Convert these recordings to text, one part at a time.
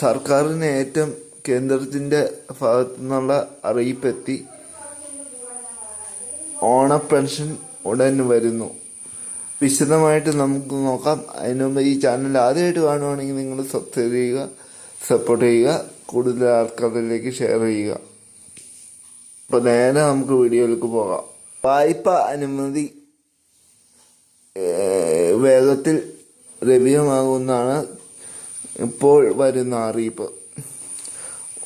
സർക്കാരിന് ഏറ്റവും കേന്ദ്രത്തിന്റെ ഭാഗത്തു നിന്നുള്ള അറിയിപ്പെത്തി ഓണ പെൻഷൻ ഉടൻ വരുന്നു. വിശദമായിട്ട് നമുക്ക് നോക്കാം. അതിനുമുമ്പ് ഈ ചാനൽ ആദ്യമായിട്ട് കാണുവാണെങ്കിൽ നിങ്ങൾ സബ്സ്ക്രൈബ് ചെയ്യുക സപ്പോർട്ട് ചെയ്യുക കൂടുതൽ ആൾക്കാരിലേക്ക് ഷെയർ ചെയ്യുക. അപ്പോൾ നേരെ നമുക്ക് വീഡിയോയിലേക്ക് പോകാം. വായ്പ അനുമതി വേഗത്തിൽ ലഭ്യമാകുമെന്നാണ് ഇപ്പോൾ വരുന്ന അറിയിപ്പ്.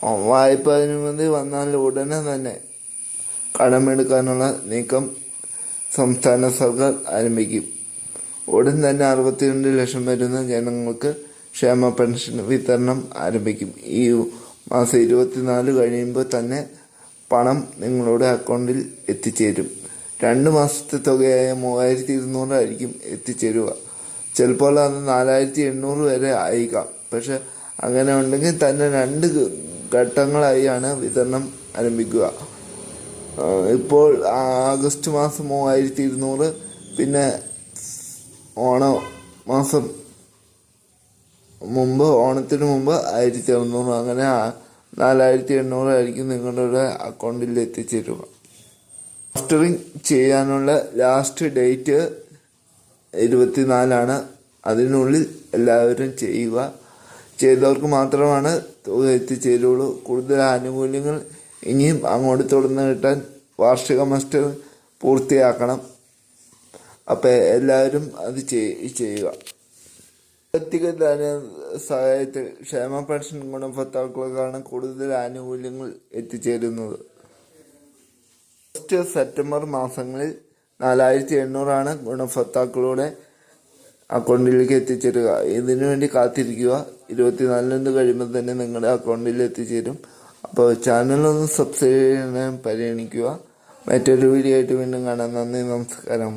വായ്പ അനുമതി വന്നാൽ ഉടനെ തന്നെ കടമെടുക്കാനുള്ള നീക്കം സംസ്ഥാന സർക്കാർ ആരംഭിക്കും. ഉടൻ തന്നെ അറുപത്തിരണ്ട് ലക്ഷം വരുന്ന ജനങ്ങൾക്ക് ക്ഷേമ പെൻഷൻ വിതരണം ആരംഭിക്കും. ഈ മാസം ഇരുപത്തിനാല് കഴിയുമ്പോൾ തന്നെ പണം നിങ്ങളുടെ അക്കൗണ്ടിൽ എത്തിച്ചേരും. രണ്ട് മാസത്തെ തുകയായ മൂവായിരത്തി ഇരുന്നൂറായിരിക്കും എത്തിച്ചേരുക. ചിലപ്പോൾ അത് നാലായിരത്തി എണ്ണൂറ് വരെ ആയിക്കാം. പക്ഷെ അങ്ങനെ ഉണ്ടെങ്കിൽ തന്നെ രണ്ട് ഘട്ടങ്ങളായാണ് വിതരണം ആരംഭിക്കുക. ഇപ്പോൾ ആഗസ്റ്റ് മാസം മൂവായിരത്തി ഇരുന്നൂറ് പിന്നെ ഓണ മാസം മുമ്പ് ഓണത്തിന് മുമ്പ് ആയിരത്തി അറുന്നൂറ്. അങ്ങനെ നാലായിരത്തി എണ്ണൂറ് ആയിരിക്കും നിങ്ങളുടെ അക്കൗണ്ടിൽ എത്തിച്ചേരുക. മാസ്റ്ററിങ് ചെയ്യാനുള്ള ലാസ്റ്റ് ഡേറ്റ് ഇരുപത്തിനാലാണ്. അതിനുള്ളിൽ എല്ലാവരും ചെയ്യുക. ചെയ്തവർക്ക് മാത്രമാണ് തുക എത്തിച്ചേരുള്ളൂ. കൂടുതൽ ആനുകൂല്യങ്ങൾ ഇനിയും അങ്ങോട്ട് തുടർന്ന് കിട്ടാൻ വാർഷിക മസ്റ്റർ പൂർത്തിയാക്കണം. അപ്പോൾ എല്ലാവരും അത് ചെയ്- ചെയ്യുക. വ്യക്തിഗത സഹായത്തിൽ ക്ഷേമ പെൻഷൻ ഗുണഭോക്താക്കൾക്കാണ് കൂടുതൽ ആനുകൂല്യങ്ങൾ എത്തിച്ചേരുന്നത്. ഓഗസ്റ്റ് സെപ്റ്റംബർ മാസങ്ങളിൽ നാലായിരത്തി എണ്ണൂറാണ് ഗുണഭോക്താക്കളുടെ അക്കൗണ്ടിലേക്ക് എത്തിച്ചേരുക. ഇതിനു വേണ്ടി കാത്തിരിക്കുക. ഇരുപത്തിനാലിന് കഴിയുമ്പോൾ തന്നെ നിങ്ങളുടെ അക്കൗണ്ടിൽ എത്തിച്ചേരും. അപ്പോൾ ചാനലൊന്ന് സബ്സ്ക്രൈബ് ചെയ്യാൻ പരിഗണിക്കുക. മറ്റൊരു വീഡിയോ ആയിട്ട് വീണ്ടും കാണാം. നന്ദി നമസ്കാരം.